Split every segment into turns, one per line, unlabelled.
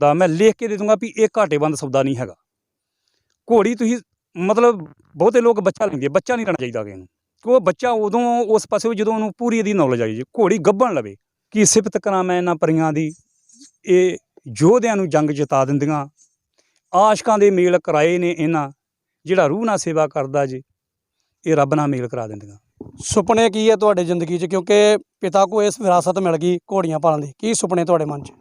ਦਾ ਮੈਂ ਲਿਖ ਕੇ ਦੇ ਦੂੰਗਾ ਵੀ ਇਹ ਘਾਟੇਬੰਦ ਸੌਦਾ ਨਹੀਂ ਹੈਗਾ। ਘੋੜੀ ਤੁਸੀਂ ਮਤਲਬ ਬਹੁਤੇ ਲੋਕ ਬੱਚਾ ਲੈਂਦੇ ਬੱਚਾ ਨਹੀਂ ਲੈਣਾ ਚਾਹੀਦਾ ਕਿਸੇ ਨੂੰ। ਕਿ ਉਹ ਬੱਚਾ ਉਦੋਂ ਉਸ ਪਾਸੇ ਜਦੋਂ ਉਹਨੂੰ ਪੂਰੀ ਇਹਦੀ ਨੌਲੇਜ ਆਈ ਜੇ ਘੋੜੀ ਗੱਭਣ ਲਵੇ, ਕਿ ਸਿਫਤ ਕਰਾਂ ਮੈਂ ਇਹਨਾਂ ਪਰੀਆਂ ਦੀ? ਇਹ ਯੋਧਿਆਂ ਨੂੰ ਜੰਗ ਜਿਤਾ ਦਿੰਦੀਆਂ, ਆਸ਼ਕਾਂ ਦੇ ਮੇਲ ਕਰਾਏ ਨੇ ਇਹਨਾਂ, ਜਿਹੜਾ ਰੂਹ ਨਾਲ ਸੇਵਾ ਕਰਦਾ ਜੀ, ਇਹ ਰੱਬ ਨਾਲ ਮੇਲ ਕਰਾ ਦਿੰਦੀਆਂ।
ਸੁਪਨੇ ਕੀ ਹੈ ਤੁਹਾਡੇ ਜ਼ਿੰਦਗੀ 'ਚ? ਕਿਉਂਕਿ ਪਿਤਾ ਕੋ ਇਸ ਵਿਰਾਸਤ ਮਿਲ ਗਈ ਘੋੜੀਆਂ ਪਾਲਣ ਦੀ। ਕੀ ਸੁਪਨੇ ਤੁਹਾਡੇ ਮਨ 'ਚ?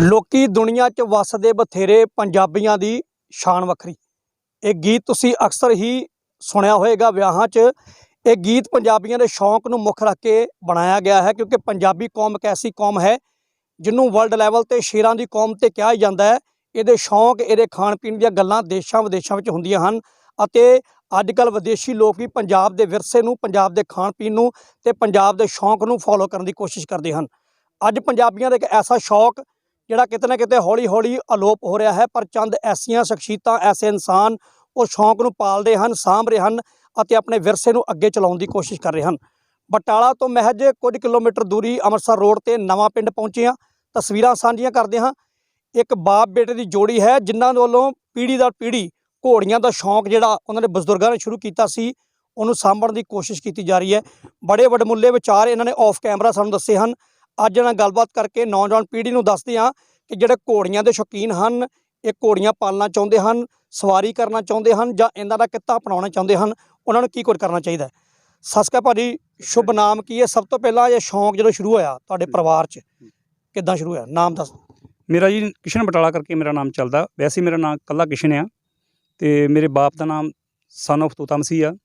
ਲੋਕੀ ਦੁਨੀਆ 'ਚ ਵੱਸਦੇ ਬਥੇਰੇ ਪੰਜਾਬੀਆਂ ਦੀ ਸ਼ਾਨ ਵੱਖਰੀ। ਇਹ ਗੀਤ ਤੁਸੀਂ ਅਕਸਰ ਹੀ ਸੁਣਿਆ ਹੋਵੇਗਾ ਵਿਆਹਾਂ 'ਚ। ਇਹ ਗੀਤ ਪੰਜਾਬੀਆਂ ਦੇ ਸ਼ੌਂਕ ਨੂੰ ਮੁੱਖ ਰੱਖ ਕੇ ਬਣਾਇਆ ਗਿਆ ਹੈ ਕਿਉਂਕਿ ਪੰਜਾਬੀ ਕੌਮ ਇੱਕ ਐਸੀ ਕੌਮ ਹੈ ਜਿਹਨੂੰ ਵਰਲਡ ਲੈਵਲ ਤੇ ਸ਼ੇਰਾਂ ਦੀ ਕੌਮ ਤੇ ਕਿਹਾ ਹੀ ਜਾਂਦਾ ਹੈ। ਇਹਦੇ ਸ਼ੌਂਕ, ਇਹਦੇ ਖਾਣ ਪੀਣ ਦੀਆਂ ਗੱਲਾਂ ਦੇਸ਼ਾਂ ਵਿਦੇਸ਼ਾਂ ਵਿੱਚ ਹੁੰਦੀਆਂ ਹਨ ਅਤੇ ਅੱਜ ਕੱਲ ਵਿਦੇਸ਼ੀ ਲੋਕ ਵੀ ਪੰਜਾਬ ਦੇ ਵਿਰਸੇ ਨੂੰ, ਪੰਜਾਬ ਦੇ ਖਾਣ ਪੀਣ ਨੂੰ ਤੇ ਪੰਜਾਬ ਦੇ ਸ਼ੌਂਕ ਨੂੰ ਫੋਲੋ ਕਰਨ ਦੀ ਕੋਸ਼ਿਸ਼ ਕਰਦੇ ਹਨ। ਅੱਜ ਪੰਜਾਬੀਆਂ ਦਾ ਇੱਕ ਐਸਾ ਸ਼ੌਕ ਜਿਹੜਾ ਕਿਤੇ ਨਾ ਕਿਤੇ ਹੌਲੀ ਹੌਲੀ ਅਲੋਪ ਹੋ ਰਿਹਾ ਹੈ, ਪਰ ਚੰਦ ਐਸੀਆਂ ਸ਼ਖਸੀਅਤਾਂ, ਐਸੇ ਇਨਸਾਨ ਉਹ ਸ਼ੌਂਕ ਨੂੰ ਪਾਲਦੇ ਹਨ, ਸਾਂਭ ਰਹੇ ਹਨ ਅਤੇ ਆਪਣੇ ਵਿਰਸੇ ਨੂੰ ਅੱਗੇ ਚਲਾਉਣ ਦੀ ਕੋਸ਼ਿਸ਼ ਕਰ ਰਹੇ ਹਨ। ਬਟਾਲਾ ਤੋਂ ਮਹਿਜ ਕੁਝ ਕਿਲੋਮੀਟਰ ਦੂਰੀ ਅੰਮ੍ਰਿਤਸਰ ਰੋਡ ਤੇ ਨਵਾਂ ਪਿੰਡ ਪਹੁੰਚੇ ਹਾਂ। ਤਸਵੀਰਾਂ ਸਾਂਝੀਆਂ ਕਰਦੇ ਹਾਂ। ਇੱਕ ਬਾਪ ਬੇਟੇ ਦੀ ਜੋੜੀ ਹੈ, ਜਿਨ੍ਹਾਂ ਵੱਲੋਂ ਪੀੜ੍ਹੀ ਦਰ ਪੀੜ੍ਹੀ ਘੋੜੀਆਂ ਦਾ ਸ਼ੌਂਕ ਜਿਹੜਾ ਉਹਨਾਂ ਦੇ ਬਜ਼ੁਰਗਾਂ ਨੇ ਸ਼ੁਰੂ ਕੀਤਾ ਸੀ, ਉਹਨੂੰ ਸਾਂਭਣ ਦੀ ਕੋਸ਼ਿਸ਼ ਕੀਤੀ ਜਾ ਰਹੀ ਹੈ। ਬੜੇ ਵਡਮੁੱਲੇ ਵਿਚਾਰ ਇਹਨਾਂ ਨੇ ਆਫ ਕੈਮਰਾ ਸਾਨੂੰ ਦੱਸੇ ਹਨ। ਅੱਜ ਨਾਲ ਗੱਲਬਾਤ ਕਰਕੇ ਨੌਜਵਾਨ ਪੀੜ੍ਹੀ ਨੂੰ ਦੱਸਦੇ ਹਾਂ ਕਿ ਜਿਹੜੇ ਘੋੜੀਆਂ ਦੇ ਸ਼ੌਕੀਨ ਹਨ ਇਹ ਘੋੜੀਆਂ ਪਾਲਣਾ ਚਾਹੁੰਦੇ ਹਨ ਸਵਾਰੀ ਕਰਨਾ ਚਾਹੁੰਦੇ ਹਨ ਜਾਂ ਇਹਨਾਂ ਦਾ ਕਿੱਤਾ ਅਪਣਾਉਣਾ ਚਾਹੁੰਦੇ ਹਨ ਉਹਨਾਂ ਨੂੰ ਕੀ ਕੁਝ ਕਰਨਾ ਚਾਹੀਦਾ ਅਕਾਲ ਭਾਜੀ ਸ਼ੁਭ ਨਾਮ ਕੀ ਹੈ? ਸਭ ਤੋਂ ਪਹਿਲਾਂ ਇਹ ਸ਼ੌਂਕ ਜਦੋਂ ਸ਼ੁਰੂ ਹੋਇਆ ਤੁਹਾਡੇ ਪਰਿਵਾਰ 'ਚ ਕਿੱਦਾਂ ਸ਼ੁਰੂ ਹੋਇਆ? ਨਾਮ ਦੱਸ
ਮੇਰਾ ਜੀ ਕਿਸ਼ਨ ਬਟਾਲਾ ਕਰਕੇ ਮੇਰਾ ਨਾਮ ਚੱਲਦਾ। ਵੈਸੇ ਮੇਰਾ ਨਾਮ ਕੱਲਾ ਕਿਸ਼ਨ ਆ ਤੇ ਮੇਰੇ ਬਾਪ ਦਾ ਨਾਮ ਸਨ of ਤੋਤਾ ਮਸੀਹ ਆ।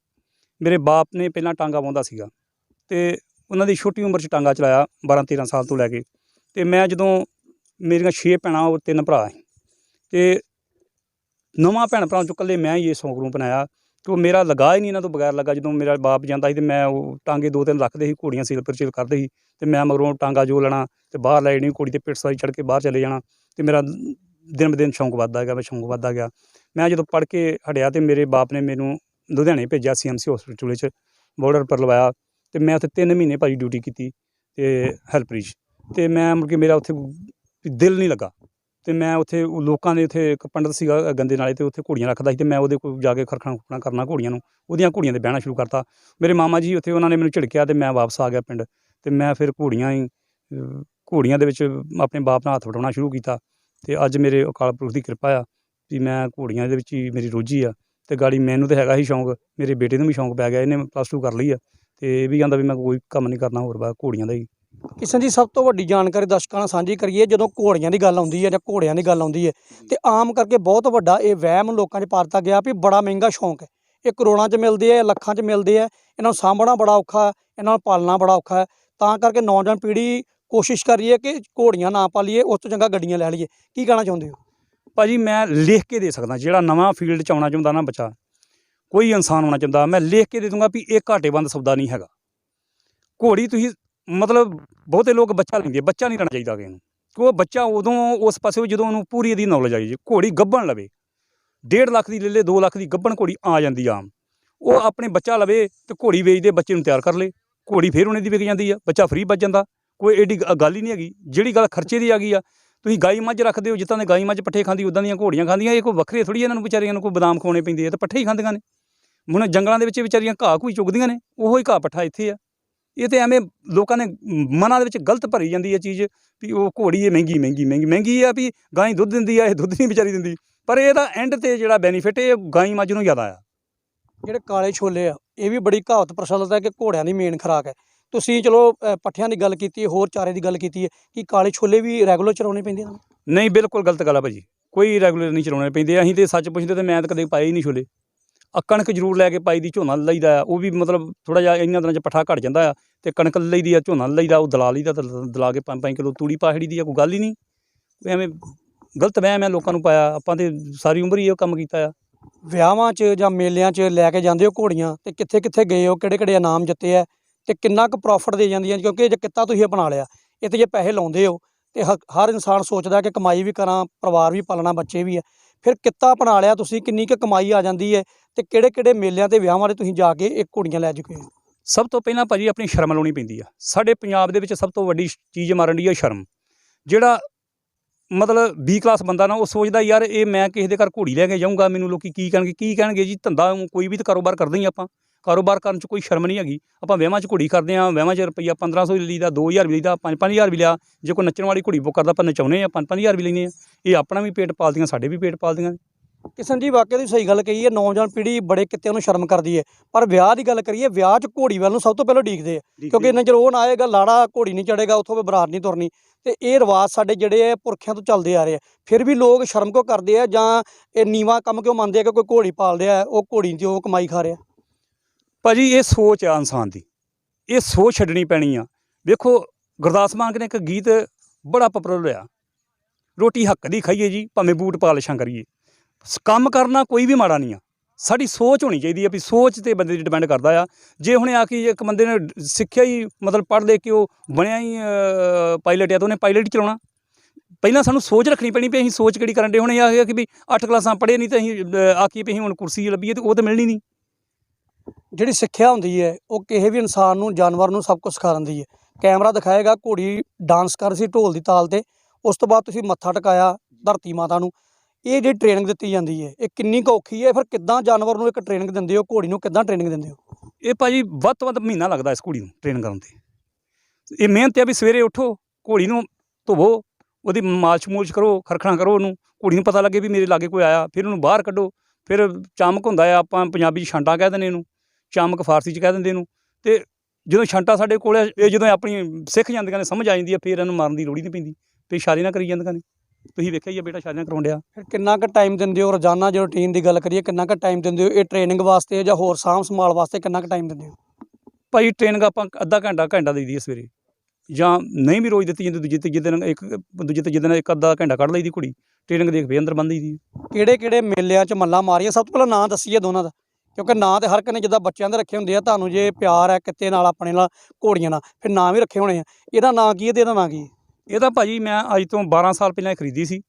ਮੇਰੇ ਬਾਪ ਨੇ ਪਹਿਲਾਂ ਟਾਂਗਾ ਪਾਉਂਦਾ ਸੀਗਾ ਤੇ ਉਹਨਾਂ ਦੀ ਛੋਟੀ ਉਮਰ 'ਚ ਟਾਂਗਾ ਚਲਾਇਆ 12 13 ਸਾਲ ਤੋਂ ਲੈ ਕੇ। ਤੇ ਮੈਂ ਜਦੋਂ ਮੇਰੀਆਂ 6 ਭੈਣਾਂ ਔਰ ਤਿੰਨ ਭਰਾ ਸੀ। ਤੇ ਨਵਾਂ ਭੈਣ ਭਰਾ ਚੋਂ ਇਕੱਲੇ ਮੈਂ ਹੀ ਇਹ ਸ਼ੌਂਕ ਨੂੰ ਬਣਾਇਆ ਕਿ ਉਹ ਮੇਰਾ ਲਗਾ ਹੀ ਨਹੀਂ ਇਹਨਾਂ ਤੋਂ ਬਗੈਰ ਲੱਗਾ। ਜਦੋਂ ਮੇਰਾ ਬਾਪ ਜਾਂਦਾ ਸੀ ਤੇ ਮੈਂ ਉਹ ਟਾਂਗੇ ਦੋ ਤਿੰਨ ਰੱਖਦੇ ਸੀ, ਘੋੜੀਆਂ ਸੀਲ ਪਰਚਿਲ ਕਰਦੇ ਸੀ। ਤੇ ਮੈਂ ਮਗਰੋਂ ਟਾਂਗਾ ਜੋ ਲੈਣਾ ਤੇ ਬਾਹਰ ਲੈ ਜਾਣੀ, ਘੋੜੀ ਤੇ ਪਿੱਠ ਸਾਰੀ ਚੜ੍ਹ ਕੇ ਬਾਹਰ ਚਲੇ ਜਾਣਾ। ਤੇ ਮੇਰਾ ਦਿਨ ਬ ਦਿਨ ਸ਼ੌਂਕ ਵੱਧਦਾ ਗਿਆ, ਮੈਂ ਸ਼ੌਂਕ ਵੱਧਦਾ ਗਿਆ। ਮੈਂ ਜਦੋਂ ਪੜ੍ਹ ਕੇ ਹਟਿਆ ਤੇ ਮੇਰੇ ਬਾਪ ਨੇ ਮੈਨੂੰ ਲੁਧਿਆਣੇ ਭੇਜਿਆ ਸੀਐਮਸੀ ਹਸਪੀਟਲ ਵਿੱਚ ਬਾਰਡਰ ਪਰ ਲਵਾਇਆ। ਤੇ ਮੈਂ ਉੱਥੇ 3 ਮਹੀਨੇ ਭਾਜੀ ਡਿਊਟੀ ਕੀਤੀ ਤੇ ਹੈਲਪਰੀ 'ਚ ਤੇ ਮੈਂ ਮੁੜ ਕੇ ਮੇਰਾ ਉੱਥੇ ਦਿਲ ਨਹੀਂ ਲੱਗਾ। ਤੇ ਮੈਂ ਉੱਥੇ ਲੋਕਾਂ ਦੇ ਉੱਥੇ ਇੱਕ ਪੰਡਤ ਸੀਗਾ ਗੰਦੇ ਨਾਲੇ ਤੇ ਉੱਥੇ ਘੋੜੀਆਂ ਰੱਖਦਾ ਸੀ ਤੇ ਮੈਂ ਉਹਦੇ ਕੋਲ ਜਾ ਕੇ ਖਰਖਣਾ ਖੁਰਖਣਾ ਕਰਨਾ ਘੋੜੀਆਂ ਨੂੰ। ਉਹਦੀਆਂ ਘੋੜੀਆਂ ਤੇ ਬਹਿਣਾ ਸ਼ੁਰੂ ਕਰਤਾ। ਮੇਰੇ ਮਾਮਾ ਜੀ ਉੱਥੇ ਉਹਨਾਂ ਨੇ ਮੈਨੂੰ ਝਿੜਕਿਆ ਤੇ ਮੈਂ ਵਾਪਸ ਆ ਗਿਆ ਪਿੰਡ। ਤੇ ਮੈਂ ਫਿਰ ਘੋੜੀਆਂ ਹੀ ਘੋੜੀਆਂ ਦੇ ਵਿੱਚ ਆਪਣੇ ਬਾਪ ਨਾਲ ਹੱਥ ਵਟਾਉਣਾ ਸ਼ੁਰੂ ਕੀਤਾ। ਤੇ ਅੱਜ ਮੇਰੇ ਅਕਾਲ ਪੁਰਖ ਦੀ ਕਿਰਪਾ ਆ ਵੀ ਮੈਂ ਘੋੜੀਆਂ ਦੇ ਵਿੱਚ ਹੀ ਮੇਰੀ ਰੋਜੀ ਆ। ਤੇ ਗਾੜੀ ਮੈਨੂੰ ਤਾਂ ਹੈਗਾ ਹੀ ਸ਼ੌਂਕ। ਮੇਰੇ ਬੇਟੇ ਨੂੰ ਵੀ ਸ਼ੌਂਕ ਪੈ ਗਿਆ। ਇਹਨੇ ਪਲੱਸ 2 ਕਰ ਲਈ ਆ। ਤੇ ਇਹ ਵੀ ਕਹਿੰਦਾ ਵੀ ਮੈਂ ਕੋਈ ਕੰਮ ਨਹੀਂ ਕਰਨਾ ਹੋਰ ਬਾ ਘੋੜੀਆਂ ਦਾ ਹੀ।
ਕਿਸ਼ਨ ਜੀ ਸਭ ਤੋਂ ਵੱਡੀ ਜਾਣਕਾਰੀ ਦਰਸ਼ਕਾਂ ਨਾਲ ਸਾਂਝੀ ਕਰੀਏ ਜਦੋਂ ਘੋੜੀਆਂ ਦੀ ਗੱਲ ਆਉਂਦੀ ਹੈ ਜਾਂ ਘੋੜਿਆਂ ਦੀ ਗੱਲ ਆਉਂਦੀ ਹੈ ਤੇ ਆਮ ਕਰਕੇ ਬਹੁਤ ਵੱਡਾ ਇਹ ਵਹਿਮ ਲੋਕਾਂ 'ਚ ਪਾਰਤਾ ਗਿਆ ਵੀ ਬੜਾ ਮਹਿੰਗਾ ਸ਼ੌਂਕ ਹੈ। ਇਹ ਕਰੋੜਾਂ 'ਚ ਮਿਲਦੇ ਆ ਲੱਖਾਂ 'ਚ ਮਿਲਦੇ ਆ ਇਹਨਾਂ ਨੂੰ ਸਾਂਭਣਾ ਬੜਾ ਔਖਾ ਇਹਨਾਂ ਨੂੰ ਪਾਲਣਾ ਬੜਾ ਔਖਾ ਹੈ। ਤਾਂ ਕਰਕੇ ਨੌਜਵਾਨ ਪੀੜ੍ਹੀ ਕੋਸ਼ਿਸ਼ ਕਰ ਰਹੀ ਹੈ ਕਿ ਘੋੜੀਆਂ ਨਾ ਪਾਲੀਏ ਉਸ ਤੋਂ ਚੰਗਾ ਗੱਡੀਆਂ ਲੈ ਲਈਏ। ਕੀ ਕਹਿਣਾ ਚਾਹੁੰਦੇ ਹੋ?
ਭਾਜੀ ਮੈਂ ਲਿਖ ਕੇ ਦੇ ਸਕਦਾ ਜਿਹੜਾ ਨਵਾਂ ਫੀਲਡ 'ਚ ਆਉਣਾ ਚਾਹੁੰਦਾ ਨਾ ਬੱਚਾ ਕੋਈ ਇਨਸਾਨ ਹੋਣਾ ਚਾਹੁੰਦਾ। ਮੈਂ ਲਿਖ ਕੇ ਦੇ ਦੂੰਗਾ ਵੀ ਇਹ ਘਾਟੇਬੰਦ ਸੌਦਾ ਨਹੀਂ ਹੈਗਾ। ਘੋੜੀ ਤੁਸੀਂ ਮਤਲਬ ਬਹੁਤੇ ਲੋਕ ਬੱਚਾ ਲੈਂਦੇ ਬੱਚਾ ਨਹੀਂ ਲੈਣਾ ਚਾਹੀਦਾ ਕਿਸੇ ਨੂੰ। ਕਿ ਉਹ ਬੱਚਾ ਉਦੋਂ ਉਸ ਪਾਸੇ ਜਦੋਂ ਉਹਨੂੰ ਪੂਰੀ ਇਹਦੀ ਨੌਲੇਜ ਆਈ ਜੇ ਘੋੜੀ ਗੱਭਣ ਲਵੇ 1.5 ਲੱਖ ਦੀ ਲੈ ਲੇ 2 ਲੱਖ ਦੀ ਗੱਭਣ ਘੋੜੀ ਆ ਜਾਂਦੀ ਆਮ। ਉਹ ਆਪਣੇ ਬੱਚਾ ਲਵੇ ਤੇ ਘੋੜੀ ਵੇਚਦੇ, ਬੱਚੇ ਨੂੰ ਤਿਆਰ ਕਰ ਲੇ। ਘੋੜੀ ਫੇਰ ਉਹਨੇ ਦੀ ਵਿਕ ਜਾਂਦੀ ਆ, ਬੱਚਾ ਫ੍ਰੀ ਬਚ ਜਾਂਦਾ। ਕੋਈ ਏਡੀ ਗ- ਗੱਲ ਹੀ ਨਹੀਂ ਹੈਗੀ। ਜਿਹੜੀ ਗੱਲ ਖਰਚੇ ਦੀ ਆ ਗਈ ਆ, ਤੁਸੀਂ ਗਾਈ ਮੱਝ ਰੱਖਦੇ ਹੋ, ਜਿੱਦਾਂ ਦੇ ਗਾਈ ਮੱਝ ਪੱਠੇ ਖਾਂਦੀ ਉਦਾਂ ਦੀਆਂ ਘੋੜੀਆਂ ਖਾਂਦੀਆਂ, ਇਹ ਕੋਈ ਵੱਖਰੇ ਥੋੜੀ ਇਹਨਾਂ ਨੂੰ ਵਿਚਾਰੀਆਂ ਨੂੰ ਕੋਈ ਬਦਾਮ ਖਵਾਉਣੇ ਪੈਂਦੇ ਆ ਤੇ ਪੱਠੇ ਹੀ ਖਾਂਦੀਆਂ ਨੇ। ਹੁਣ ਜੰਗਲਾਂ ਦੇ ਵਿੱਚ ਵਿਚਾਰੀਆਂ ਘਾਹ ਕੋਈ ਚੁਗਦੀਆਂ ਨੇ ਉਹੋ ਹੀ ਘਾਹ ਪੱਠਾ ਇੱਥੇ ਆ। ਇਹ ਤੇ ਐਵੇਂ ਲੋਕਾਂ ਨੇ ਮਨਾਂ ਦੇ ਵਿੱਚ ਗਲਤ ਭਰੀ ਜਾਂਦੀ ਹੈ ਚੀਜ਼ ਵੀ ਉਹ ਘੋੜੀ ਇਹ ਮਹਿੰਗੀ ਮਹਿੰਗੀ ਮਹਿੰਗੀ ਮਹਿੰਗੀ ਆ ਵੀ ਗਾਂ ਹੀ ਦੁੱਧ ਦਿੰਦੀ ਆ ਇਹ ਦੁੱਧ ਨਹੀਂ ਵਿਚਾਰੀ ਦਿੰਦੀ। ਪਰ ਇਹਦਾ ਐਂਡ ਤੇ ਜਿਹੜਾ ਬੈਨੀਫਿਟ ਇਹ ਗਾਈ ਮੱਝ ਨੂੰ ਜ਼ਿਆਦਾ ਆ।
ਜਿਹੜੇ ਕਾਲੇ ਛੋਲੇ ਆ ਇਹ ਵੀ ਬੜੀ ਕਹਾਵਤ ਪ੍ਰਚਲਿਤ ਹੈ ਕਿ ਘੋੜਿਆਂ ਦੀ ਮੇਨ ਖੁਰਾਕ ਹੈ। ਤੁਸੀਂ ਚਲੋ ਪੱਠਿਆਂ ਦੀ ਗੱਲ ਕੀਤੀ ਹੈ ਹੋਰ ਚਾਰੇ ਦੀ ਗੱਲ ਕੀਤੀ ਹੈ ਕਿ ਕਾਲੇ ਛੋਲੇ ਵੀ ਰੈਗੂਲਰ ਚਰਾਉਣੇ ਪੈਂਦੇ ਹਨ?
ਨਹੀਂ ਬਿਲਕੁਲ ਗਲਤ ਗੱਲ ਆ ਭਾਜੀ। ਕੋਈ ਰੈਗੂਲਰ ਨਹੀਂ ਚਲਾਉਣੇ ਪੈਂਦੇ। ਅਸੀਂ ਤੇ ਸੱਚ ਪੁੱਛਦੇ ਤੇ ਮੈਂ ਤਾਂ ਕਦੇ ਪਾਏ ਹੀ ਨਹੀਂ ਛੋਲੇ। ਆ ਕਣਕ ਜ਼ਰੂਰ ਲੈ ਕੇ ਪਾਈ ਦੀ, ਝੋਨਾ ਲਈਦਾ ਆ, ਉਹ ਵੀ ਮਤਲਬ ਥੋੜਾ ਜਿਹਾ ਇਹਨਾਂ ਦਿਨਾਂ 'ਚ ਪੱਠਾ ਘਟ ਜਾਂਦਾ ਆ ਤੇ ਕਣਕ ਲਈਦੀ ਆ, ਝੋਨਾ ਲਈਦਾ ਉਹ ਦਲਾ ਲਈਦਾ ਤੇ ਦਲਾ ਕੇ 5-5 ਕਿਲੋ ਤੂੜੀ ਪਾਹੜੀ ਦੀ ਆ, ਕੋਈ ਗੱਲ ਹੀ ਨਹੀਂ। ਐਵੇਂ ਗਲਤ ਵਹਿਮ ਹੈ ਲੋਕਾਂ ਨੂੰ ਪਾਇਆ, ਆਪਾਂ ਤੇ ਸਾਰੀ ਉਮਰ ਹੀ ਇਹ ਕੰਮ ਕੀਤਾ ਆ।
ਵਿਆਹਾਂ 'ਚ ਜਾਂ ਮੇਲਿਆਂ 'ਚ ਲੈ ਕੇ ਜਾਂਦੇ ਹੋ ਘੋੜੀਆਂ ਤੇ ਕਿੱਥੇ ਕਿੱਥੇ ਗਏ ਹੋ ਕਿਹੜੇ ਕਿਹੜੇ ਇਨਾਮ ਜਿੱਤੇ ਆ ਤੇ ਕਿੰਨਾ ਕੁ ਪ੍ਰੋਫਿਟ ਦੇ ਜਾਂਦੀਆਂ, ਕਿਉਂਕਿ ਜੇ ਕਿੱਤਾ ਤੁਸੀਂ ਅਪਣਾ ਲਿਆ, ਇਹ ਤੇ ਜੇ ਪੈਸੇ ਲਾਉਂਦੇ ਹੋ ਤੇ ਹ- ਹਰ ਇਨਸਾਨ ਸੋਚਦਾ ਕਿ ਕਮਾਈ ਵੀ ਕਰਾਂ, ਪਰਿਵਾਰ ਵੀ ਪਾਲਣਾ, ਬੱਚੇ ਵੀ ਹੈ ਫਿਰ ਕਿੱਤਾ ਅਪਣਾ ਲਿਆ ਤੁਸੀਂ, ਕਿੰਨੀ ਕੁ ਕਮਾਈ ਆ ਜਾਂਦੀ ਹੈ ਤੇ ਕਿਹੜੇ ਕਿਹੜੇ ਮੇਲਿਆਂ ਤੇ ਵਿਆਹਾਂ ਵਾਲੇ ਤੁਸੀਂ ਜਾ ਕੇ ਇਹ ਘੋੜੀਆਂ ਲੈ ਚੁੱਕੇ ਹੋ?
ਸਭ ਤੋਂ ਪਹਿਲਾਂ ਭਾਜੀ ਆਪਣੀ ਸ਼ਰਮ ਲਾਉਣੀ ਪੈਂਦੀ ਆ। ਸਾਡੇ ਪੰਜਾਬ ਦੇ ਵਿੱਚ ਸਭ ਤੋਂ ਵੱਡੀ ਚੀਜ਼ ਮਾਰਨ ਦੀ ਆ ਸ਼ਰਮ। ਜਿਹੜਾ ਮਤਲਬ ਬੀ ਕਲਾਸ ਬੰਦਾ ਨਾ ਉਹ ਸੋਚਦਾ ਯਾਰ ਇਹ ਮੈਂ ਕਿਸੇ ਦੇ ਘਰ ਘੋੜੀ ਲੈ ਕੇ ਜਾਊਂਗਾ, ਮੈਨੂੰ ਲੋਕੀ ਕੀ ਕਹਿਣਗੇ ਕੀ ਕਹਿਣਗੇ ਜੀ? ਧੰਦਾ ਕੋਈ ਵੀ ਤਾਂ ਕਾਰੋਬਾਰ ਕਰਦੇ ਹੀ ਆਪਾਂ। ਕਾਰੋਬਾਰ ਕਰਨ 'ਚ ਕੋਈ ਸ਼ਰਮ ਨਹੀਂ ਹੈਗੀ। ਆਪਾਂ ਵਿਆਹਾਂ 'ਚ ਘੋੜੀ ਕਰਦੇ ਆ ਵਿਆਹਾਂ 'ਚ ਰੁਪਈਆ 1500 ਵੀ ਲਈਦਾ 2000 ਵੀ ਲਈਦਾ 5-5000 ਵੀ ਲਿਆ। ਜੇ ਕੋਈ ਨੱਚਣ ਵਾਲੀ ਘੋੜੀ ਬੁੱਕ ਕਰਦਾ, ਆਪਾਂ ਨਚਾਉਨੇ ਆ 5-5000 ਵੀ ਲੈਨੇ ਆ। ਇਹ ਆਪਣਾ ਵੀ ਪੇਟ ਪਾਲਦੀਆਂ, ਸਾਡੇ ਵੀ ਪੇਟ ਪਾਲਦੀਆਂ।
ਕਿਸ਼ਨ ਜੀ ਵਾਕਿਆ ਦੀ ਸਹੀ ਗੱਲ ਕਹੀ ਹੈ ਨੌਜਵਾਨ ਪੀੜ੍ਹੀ ਬੜੇ ਕਿੱਤਿਆਂ ਨੂੰ ਸ਼ਰਮ ਕਰਦੀ ਹੈ। ਪਰ ਵਿਆਹ ਦੀ ਗੱਲ ਕਰੀਏ ਵਿਆਹ 'ਚ ਘੋੜੀ ਵੱਲ ਨੂੰ ਸਭ ਤੋਂ ਪਹਿਲਾਂ ਡੀਕਦੇ ਆ ਕਿਉਂਕਿ ਇੰਨਾ ਚਿਰ ਉਹ ਨਾ ਆਏਗਾ ਲਾੜਾ ਘੋੜੀ ਨਹੀਂ ਚੜੇਗਾ ਉੱਥੋਂ ਵੀ ਬਰਾਤ ਨਹੀਂ ਤੁਰਨੀ। ਤੇ ਇਹ ਰਿਵਾਜ ਸਾਡੇ ਜਿਹੜੇ ਆ ਪੁਰਖਿਆਂ ਤੋਂ ਚੱਲਦੇ ਆ ਰਹੇ ਆ। ਫਿਰ ਵੀ ਲੋਕ ਸ਼ਰਮ ਕਿਉਂ ਕਰਦੇ ਆ ਜਾਂ ਇਹ ਨੀਵਾ ਕੰਮ ਕਿਉਂ ਮੰਨਦੇ ਆ ਕਿ ਕੋਈ ਘੋੜੀ ਪਾਲਦੇ ਆ ਉਹ ਘੋੜੀ ਦੀ ਉਹ ਕਮਾਈ ਖਾ ਰਿਹਾ?
ਭਾਜੀ ਇਹ ਸੋਚ ਆ ਇਨਸਾਨ ਦੀ। ਇਹ ਸੋਚ ਛੱਡਣੀ ਪੈਣੀ ਆ। ਵੇਖੋ ਗੁਰਦਾਸ ਮਾਨ ਨੇ ਇੱਕ ਗੀਤ ਬੜਾ ਪਪੂਲਰ ਹੋਇਆ ਰੋਟੀ ਹੱਕ ਦੀ ਖਾਈਏ ਜੀ ਭਾਵੇਂ ਬੂਟ ਪਾਲਿਸ਼ਾਂ ਕਰੀਏ। ਕੰਮ ਕਰਨਾ ਕੋਈ ਵੀ ਮਾੜਾ ਨਹੀਂ ਆ। ਸਾਡੀ ਸੋਚ ਹੋਣੀ ਚਾਹੀਦੀ ਆ ਵੀ ਸੋਚ ਤੇ ਬੰਦੇ ਦੀ ਡਿਪੈਂਡ ਕਰਦਾ ਆ। ਜੇ ਹੁਣੇ ਆ ਕੇ ਇੱਕ ਬੰਦੇ ਨੇ ਸਿੱਖਿਆ ਹੀ ਮਤਲਬ ਪੜ੍ਹ ਲੈ ਕੇ ਉਹ ਬਣਿਆ ਹੀ ਪਾਇਲਟ ਆ ਤਾਂ ਉਹਨੇ ਪਾਇਲਟ ਹੀ ਚਲਾਉਣਾ। ਪਹਿਲਾਂ ਸਾਨੂੰ ਸੋਚ ਰੱਖਣੀ ਪੈਣੀ ਵੀ ਅਸੀਂ ਸੋਚ ਕਿਹੜੀ ਕਰਨ ਦੇ ਹੁਣ ਇਹ ਆ ਕਿ ਵੀ 8 ਕਲਾਸਾਂ ਪੜ੍ਹੇ ਨਹੀਂ ਤਾਂ ਅਸੀਂ ਅ, ਆਖੀਏ ਵੀ ਅਸੀਂ ਹੁਣ ਕੁਰਸੀ ਲੱਭੀਏ ਤੇ ਉਹ ਤਾਂ ਮਿਲਣੀ ਨਹੀਂ।
ਜਿਹੜੀ ਸਿੱਖਿਆ ਹੁੰਦੀ ਹੈ ਉਹ ਕਿਸੇ ਵੀ ਇਨਸਾਨ ਨੂੰ ਜਾਨਵਰ ਨੂੰ ਸਭ ਕੁਝ ਸਿਖਾ ਦਿੰਦੀ ਹੈ। ਕੈਮਰਾ ਦਿਖਾਏਗਾ ਘੋੜੀ ਡਾਂਸ ਕਰ ਸੀ ਢੋਲ ਦੀ ਤਾਲ ਤੇ ਉਸ ਤੋਂ ਬਾਅਦ ਤੁਸੀਂ ਮੱਥਾ ਟਿਕਾਇਆ ਧਰਤੀ ਮਾਤਾ ਨੂੰ। ਇਹ ਜਿਹੜੀ ਟ੍ਰੇਨਿੰਗ ਦਿੱਤੀ ਜਾਂਦੀ ਹੈ, ਇਹ ਕਿੰਨੀ ਕੁ ਔਖੀ ਹੈ, ਫਿਰ ਕਿੱਦਾਂ ਜਾਨਵਰ ਨੂੰ ਇੱਕ ਟ੍ਰੇਨਿੰਗ ਦਿੰਦੇ ਹੋ, ਘੋੜੀ ਨੂੰ ਕਿੱਦਾਂ ਟ੍ਰੇਨਿੰਗ ਦਿੰਦੇ ਹੋ?
ਇਹ ਭਾਜੀ ਵੱਧ ਤੋਂ ਵੱਧ ਮਹੀਨਾ ਲੱਗਦਾ ਇਸ ਘੋੜੀ ਨੂੰ ਟ੍ਰੇਨ ਕਰਨ ਤੇ। ਇਹ ਮਿਹਨਤ ਹੈ ਵੀ ਸਵੇਰੇ ਉੱਠੋ, ਘੋੜੀ ਨੂੰ ਧੋਵੋ, ਉਹਦੀ ਮਾਲਸ਼ ਮੂਲਸ਼ ਕਰੋ, ਖਰਖਣਾ ਕਰੋ ਉਹਨੂੰ, ਘੋੜੀ ਨੂੰ ਪਤਾ ਲੱਗੇ ਵੀ ਮੇਰੇ ਲਾਗੇ ਕੋਈ ਆਇਆ, ਫਿਰ ਉਹਨੂੰ ਬਾਹਰ ਕੱਢੋ, ਫਿਰ ਚਾਮਕ ਹੁੰਦਾ ਆ ਆਪਾਂ ਪੰਜਾਬੀ 'ਚ ਛਾਂਟਾ ਕਹਿ ਦਿੰਦੇ ਇਹਨੂੰ, ਚਾਮਕ ਫਾਰਸੀ 'ਚ ਕਹਿ ਦਿੰਦੇ ਇਹਨੂੰ, ਤੇ ਜਦੋਂ ਛਾਂਟਾ ਸਾਡੇ ਕੋਲ ਇਹ ਜਦੋਂ ਆਪਣੀ ਸਿੱਖ ਜਾਂਦੀਆਂ ਨੇ, ਸਮਝ ਆ ਜਾਂਦੀ ਹੈ, ਫਿਰ ਇਹਨੂੰ ਮਾਰਨ ਦੀ ਲੋੜ ਹੀ ਨਹੀਂ ਪੈਂਦੀ ਵੀ ਸ਼ਾਦੀ ਨਾ ਕਰੀ ਜਾਂਦੀਆਂ ਨੇ। ਤੁਸੀਂ ਵੇਖਿਆ ਹੀ ਆ ਬੇਟਾ ਸ਼ਾਦੀਆਂ ਕਰਾਉਣ ਡਿਆ।
ਫਿਰ ਕਿੰਨਾ ਕੁ ਟਾਈਮ ਦਿੰਦੇ ਹੋ ਰੋਜ਼ਾਨਾ ਜੇ ਰੂਟੀਨ ਦੀ ਗੱਲ ਕਰੀਏ ਕਿੰਨਾ ਕੁ ਟਾਈਮ ਦਿੰਦੇ ਹੋ ਇਹ ਟ੍ਰੇਨਿੰਗ ਵਾਸਤੇ ਜਾਂ ਹੋਰ ਸਾਂਭ ਸੰਭਾਲ ਵਾਸਤੇ ਕਿੰਨਾ ਕੁ ਟਾਈਮ ਦਿੰਦੇ ਹੋ?
ਭਾਈ ਟ੍ਰੇਨਿੰਗ ਆਪਾਂ ਅੱਧਾ ਘੰਟਾ ਘੰਟਾ ਦੇ ਦਈਏ ਸਵੇਰੇ। ਜਾਂ ਨਹੀਂ ਵੀ ਰੋਜ਼ ਦਿੱਤੀ ਜਾਂਦੀ ਦੂਜੇ ਤੀਜੇ ਦਿਨ ਇੱਕ ਦੂਜੇ ਤੀਜੇ ਦਿਨ ਇੱਕ ਅੱਧਾ ਘੰਟਾ ਕੱਢ ਲਈਦੀ ਕੁੜੀ। ਟ੍ਰੇਨਿੰਗ ਦੇਖ ਵੇ ਅੰਦਰ ਬੰਦ ਦੀ।
ਕਿਹੜੇ ਕਿਹੜੇ ਮੇਲਿਆਂ 'ਚ ਮੱਲਾਂ ਮਾਰੀਆਂ? ਸਭ ਤੋਂ ਪਹਿਲਾਂ ਨਾਂ ਦੱਸੀਏ ਦੋਨਾਂ ਦਾ। ਕਿਉਂਕਿ ਨਾਂ ਤੇ ਹਰ ਇੱਕ ਨੇ ਜਿੱਦਾਂ ਬੱਚਿਆਂ ਦੇ ਰੱਖੇ ਹੁੰਦੇ ਆ ਤੁਹਾਨੂੰ ਜੇ ਪਿਆਰ ਹੈ ਕਿਤੇ ਨਾਲ ਆਪਣੇ ਨਾਲ ਘੋੜੀਆਂ ਨਾਲ ਫਿਰ ਨਾਂ ਵੀ ਰੱਖੇ ਹੋਣੇ ਆ। ਇਹਦਾ ਨਾਂ ਕੀ ਹੈ ਤੇ ਇਹਦਾ ਨਾਂ ਕੀ ਹੈ?
ਇਹਦਾ ਭਾਜੀ ਮੈਂ ਅੱਜ ਤੋਂ 12 ਸਾਲ ਪਹਿਲਾਂ ਇਹ ਖਰੀਦੀ ਸੀ।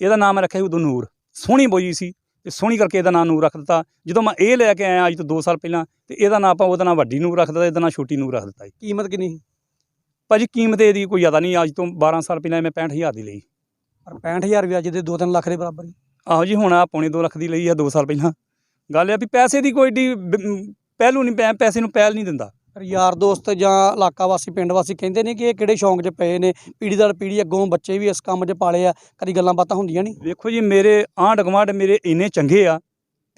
ਇਹਦਾ ਨਾਮ ਮੈਂ ਰੱਖਿਆ ਸੀ ਉਦੋਂ ਨੂਰ। ਸੋਹਣੀ ਬੋਈ ਸੀ ਤੇ ਸੋਹਣੀ ਕਰਕੇ ਇਹਦਾ ਨਾਮ ਨੂਰ ਰੱਖ ਦਿੱਤਾ। ਜਦੋਂ ਮੈਂ ਇਹ ਲੈ ਕੇ ਆਇਆ ਅੱਜ ਤੋਂ 2 ਸਾਲ ਪਹਿਲਾਂ ਤੇ ਇਹਦਾ ਨਾਮ ਆਪਾਂ ਉਹਦਾ ਨਾਮ ਵੱਡੀ ਨੂਰ ਰੱਖ ਦਿੱਤਾ ਇਹਦਾ ਨਾਮ ਛੋਟੀ ਨੂਰ ਰੱਖ ਦਿੱਤਾ ਜੀ।
ਕੀਮਤ ਕਿੰਨੀ ਸੀ?
ਭਾਜੀ ਕੀਮਤ ਇਹਦੀ ਕੋਈ ਜ਼ਿਆਦਾ ਨਹੀਂ ਅੱਜ ਤੋਂ 12 ਸਾਲ ਪਹਿਲਾਂ ਮੈਂ 65000 ਦੀ ਲਈ।
ਪਰ 65000 ਵੀ ਅੱਜ ਦੇ 2-3 ਲੱਖ ਦੇ ਬਰਾਬਰ ਹੀ।
ਆਹੋ ਜੀ ਹੁਣ ਆ ਪੌਣੇ 2 ਲੱਖ ਦੀ ਲਈ ਆ 2 ਸਾਲ ਪਹਿਲਾਂ। ਗੱਲ ਇਹ ਆ ਵੀ ਪੈਸੇ ਦੀ ਕੋਈ ਏਡੀ ਪਹਿਲੂ ਨਹੀਂ ਪੈਸੇ ਨੂੰ ਪਹਿਲ ਨਹੀਂ ਦਿੰਦਾ।
ਯਾਰ ਦੋਸਤ ਜਾਂ ਇਲਾਕਾ ਵਾਸੀ, ਪਿੰਡ ਵਾਸੀ ਕਹਿੰਦੇ ਨੇ ਕਿ ਇਹ ਕਿਹੜੇ ਸ਼ੌਂਕ 'ਚ ਪਏ ਨੇ? ਪੀੜੀ ਦਰ ਪੀੜੀ ਅੱਗੋਂ ਬੱਚੇ ਵੀ ਇਸ ਕੰਮ 'ਚ ਪਾਲੇ ਆ, ਕਦੀ ਗੱਲਾਂ ਬਾਤਾਂ ਹੁੰਦੀਆਂ ਨਹੀਂ?
ਵੇਖੋ ਜੀ, ਮੇਰੇ ਆਂਢ ਗੁਆਂਢ ਮੇਰੇ ਇੰਨੇ ਚੰਗੇ ਆ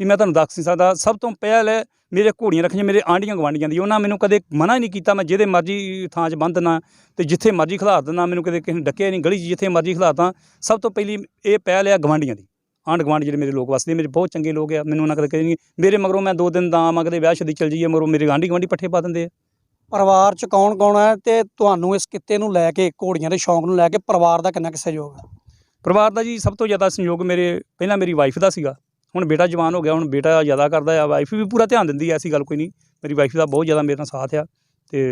ਵੀ ਮੈਂ ਤੁਹਾਨੂੰ ਦੱਸ ਨਹੀਂ ਸਕਦਾ। ਸਭ ਤੋਂ ਪਹਿਲ ਮੇਰੇ ਘੋੜੀਆਂ ਰੱਖੀਆਂ, ਮੇਰੇ ਆਂਢੀਆਂ ਗਵਾਂਢੀਆਂ ਦੀ। ਉਹਨਾਂ ਮੈਨੂੰ ਕਦੇ ਮਨਾ ਹੀ ਨਹੀਂ ਕੀਤਾ, ਮੈਂ ਜਿਹਦੇ ਮਰਜ਼ੀ ਥਾਂ 'ਚ ਬੰਨ ਦੇਣਾ ਤੇ ਜਿੱਥੇ ਮਰਜ਼ੀ ਖਿਲਾਰ ਦੇਣਾ ਮੈਨੂੰ ਕਦੇ ਕਿਸੇ ਨੇ ਡੱਕਿਆ ਨਹੀਂ, ਗਲੀ 'ਚ ਜਿੱਥੇ ਮਰਜ਼ੀ ਖਿਲਾਰਦਾ। ਸਭ ਤੋਂ ਪਹਿਲੀ ਇਹ ਪਹਿਲ ਆ ਗਵਾਂਢੀਆਂ ਦੀ। ਆਂਢ ਗੁਆਂਢ ਜਿਹੜੇ ਮੇਰੇ ਲੋਕ ਵਸਦੇ ਮੇਰੇ ਬਹੁਤ ਚੰਗੇ ਲੋਕ ਆ ਮੈਨੂੰ ਉਹਨਾਂ ਕਦੇ ਕਹੇ ਨਹੀਂ ਮੇਰੇ ਮਗਰੋਂ ਮੈਂ ਦੋ ਦਿਨ ਦਾ ਆਵਾਂ ਕਦੇ ਵਿਆਹ ਸ਼ਾਦੀ ਚੱਲ ਜਾਈਏ ਮਗਰੋਂ ਮੇਰੇ ਆਂਢੀ ਗੁਆਂਢੀ ਪੱਠੇ ਪਾ ਦਿੰਦੇ ਆ।
ਪਰਿਵਾਰ 'ਚ ਕੌਣ ਕੌਣ ਹੈ ਤੇ ਤੁਹਾਨੂੰ ਇਸ ਕਿੱਤੇ ਨੂੰ ਲੈ ਕੇ ਘੋੜੀਆਂ ਦੇ ਸ਼ੌਂਕ ਨੂੰ ਲੈ ਕੇ ਪਰਿਵਾਰ ਦਾ ਕਿੰਨਾ ਕੁ ਸਹਿਯੋਗ ਹੈ?
ਪਰਿਵਾਰ ਦਾ ਜੀ ਸਭ ਤੋਂ ਜ਼ਿਆਦਾ ਸੰਯੋਗ ਮੇਰੇ ਪਹਿਲਾਂ ਮੇਰੀ ਵਾਈਫ ਦਾ ਸੀਗਾ ਹੁਣ ਬੇਟਾ ਜਵਾਨ ਹੋ ਗਿਆ ਹੁਣ ਬੇਟਾ ਜ਼ਿਆਦਾ ਕਰਦਾ ਆ ਵਾਈਫ ਵੀ ਪੂਰਾ ਧਿਆਨ ਦਿੰਦੀ ਐ ਐਸੀ ਗੱਲ ਕੋਈ ਨਹੀਂ ਮੇਰੀ ਵਾਈਫ ਦਾ ਬਹੁਤ ਜ਼ਿਆਦਾ ਮੇਰੇ ਨਾਲ ਸਾਥ ਆ ਤੇ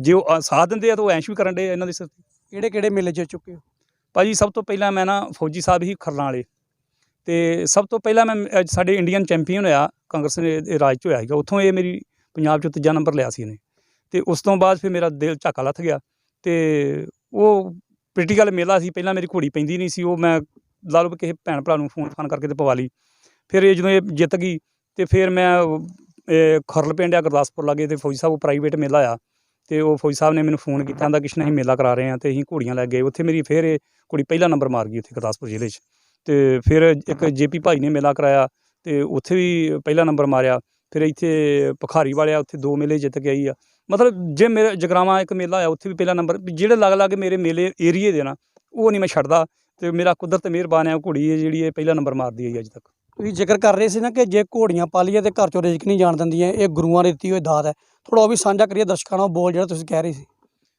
ਜੇ ਉਹ ਸਾਥ ਦਿੰਦੇ ਆ ਤਾਂ ਉਹ ਐਸ਼ ਵੀ ਕਰਨ ਦੇ ਇਹਨਾਂ ਦੇ ਸਿਰ ਤੇ।
ਕਿਹੜੇ ਕਿਹੜੇ ਮੇਲੇ 'ਚ ਚੁੱਕੇ ਹੋ?
ਭਾਜੀ ਸਭ ਤੋਂ ਪਹਿਲਾਂ ਮੈਂ ਨਾ ਫੌਜੀ ਸਾਹਿਬ ਹੀ ਖਰਲਾਂ ਵਾਲੇ। ਤੇ ਸਭ ਤੋਂ ਪਹਿਲਾਂ ਮੈਂ ਅ, ਸਾਡੇ ਇੰਡੀਅਨ ਚੈਂਪੀਅਨ ਹੋਇਆ ਕਾਂਗਰਸ ਨੇ ਰਾਜ 'ਚ ਹੋਇਆ ਸੀਗਾ। ਉੱਥੋਂ ਇਹ ਮੇਰੀ ਪੰਜਾਬ 'ਚ ਤੀਜਾ ਨੰਬਰ ਲਿਆ ਸੀ ਇਹਨੇ। ਤੇ ਉਸ ਤੋਂ ਬਾਅਦ ਫਿਰ ਮੇਰਾ ਦਿਲ ਝਾਕਾ ਲੱਥ ਗਿਆ। ਤੇ ਉਹ ਪੋਲੀਟੀਕਲ ਮੇਲਾ ਸੀ ਪਹਿਲਾਂ ਮੇਰੀ ਘੋੜੀ ਪੈਂਦੀ ਨਹੀਂ ਸੀ। ਉਹ ਮੈਂ ਲਾ ਲਓ ਕਿਸੇ ਭੈਣ ਭਰਾ ਨੂੰ ਫੋਨ ਫਾਨ ਕਰਕੇ ਤੇ ਪਵਾ ਲਈ। ਫਿਰ ਇਹ ਜਦੋਂ ਇਹ ਜਿੱਤ ਗਈ ਤੇ ਫਿਰ ਮੈਂ ਇਹ ਖਰਲ ਪਿੰਡ ਆ ਗੁਰਦਾਸਪੁਰ ਲਾਗੇ ਤੇ ਫੌਜੀ ਸਾਹਿਬ ਪ੍ਰਾਈਵੇਟ ਮੇਲਾ ਆ। ਤੇ ਉਹ ਫੌਜੀ ਸਾਹਿਬ ਨੇ ਮੈਨੂੰ ਫੋਨ ਕੀਤਾ, ਕਹਿੰਦਾ ਕਿਸ਼ਨ ਅਸੀਂ ਮੇਲਾ ਕਰਾ ਰਹੇ ਹਾਂ ਤੇ ਅਸੀਂ ਘੋੜੀਆਂ ਲੈ ਗਏ ਉੱਥੇ ਮੇਰੀ ਫਿਰ ਇਹ ਕੁੜੀ ਪਹਿਲਾ ਨੰਬਰ ਮਾਰ ਗਈ ਉੱਥੇ ਗੁਰਦਾਸਪੁਰ ਜ਼ਿਲ੍ਹੇ 'ਚ। ਤੇ ਫਿਰ ਇੱਕ ਜੇਪੀ ਭਾਈ ਨੇ ਮੇਲਾ ਕਰਾਇਆ ਤੇ ਉੱਥੇ ਵੀ ਪਹਿਲਾ ਨੰਬਰ ਮਾਰਿਆ। ਫਿਰ ਇੱਥੇ ਭਖਾਰੀ ਵਾਲਿਆ ਉੱਥੇ ਦੋ ਮੇਲੇ ਜਿੱਤ ਕੇ ਆਈ ਆ। ਮਤਲਬ ਜੇ ਮੇਰੇ ਜਗਰਾਵਾਂ ਇੱਕ ਮੇਲਾ ਆ ਉੱਥੇ ਵੀ ਪਹਿਲਾ ਨੰਬਰ, ਵੀ ਜਿਹੜੇ ਲੱਗ ਲੱਗ ਮੇਰੇ ਮੇਲੇ ਏਰੀਏ ਦੇ ਨਾ, ਉਹ ਨਹੀਂ ਮੈਂ ਛੱਡਦਾ। ਤੇ ਮੇਰਾ ਕੁਦਰਤ ਮਿਹਰਬਾਨ ਹੈ, ਉਹ ਕੁੜੀ ਹੈ ਜਿਹੜੀ ਇਹ ਪਹਿਲਾ ਨੰਬਰ ਮਾਰਦੀ ਹੈ ਅੱਜ ਤੱਕ।
ਤੁਸੀਂ ਜ਼ਿਕਰ ਕਰ ਰਹੇ ਸੀ ਨਾ ਕਿ ਜੇ ਘੋੜੀਆਂ ਪਾਲੀਏ ਤੇ ਘਰ 'ਚੋਂ ਰਿਜ਼ਕ ਨਹੀਂ ਜਾਣ ਦਿੰਦੀਆਂ, ਇਹ ਗੁਰੂਆਂ ਦੀ ਦਿੱਤੀ ਹੋਈ ਦਾਤ ਹੈ। ਥੋੜਾ ਉਹ ਵੀ ਸਾਂਝਾ ਕਰੀਏ ਦਰਸ਼ਕਾਂ ਨਾਲ ਬੋਲ ਜਿਹੜਾ ਤੁਸੀਂ ਕਹਿ ਰਹੇ ਸੀ।